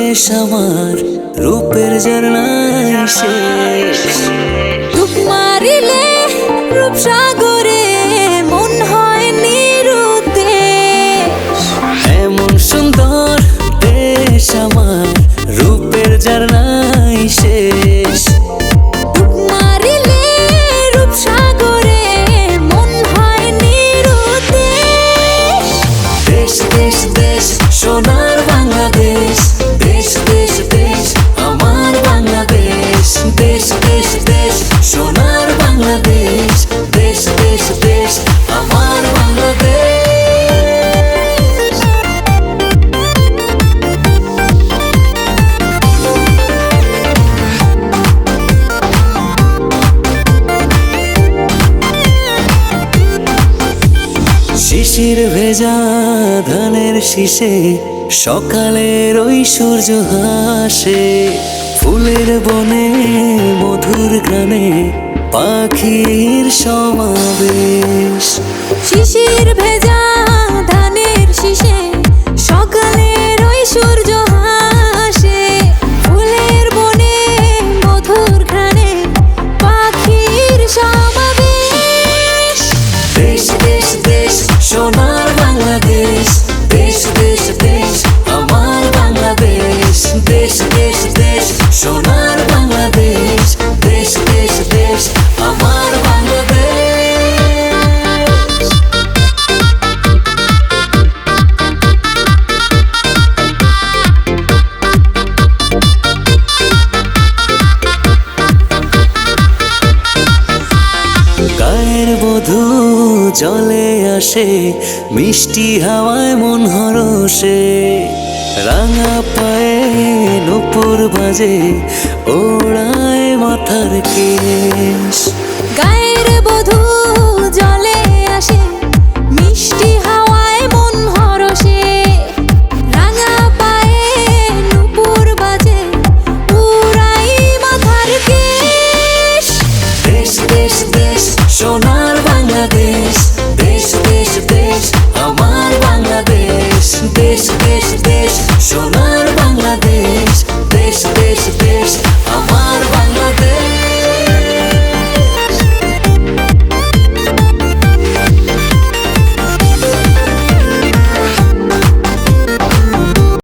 দেশ আমার রূপের ঝর্ণায় শেষ। ডুব মারিলে রূপসাগরে মন হয় নিরুদ্দেশ এমন সুন্দর দেশ আমার রূপের ঝর্ণায় শিশির ভেজা ধানের শীষে সকালের ওই সূর্য হাসে। ফুলের বনে মধুর গানে পাখির সমাবেশ। সোনার বাংলাদেশ। জলে আসে মিষ্টি হাওয়ায় মন হরসে রাঙা পায়ে নুপুর বাজে ওড়ায় মাথার কেশ। গায়ের বধূ জলে আসে মিষ্টি হাওয়ায় মন হরসে রাঙা পায়ে নুপুর বাজে উড়াই মাথার কেশ। দেশ দেশ দেশ সোনার বাংলাদেশ দেশ দেশ দেশ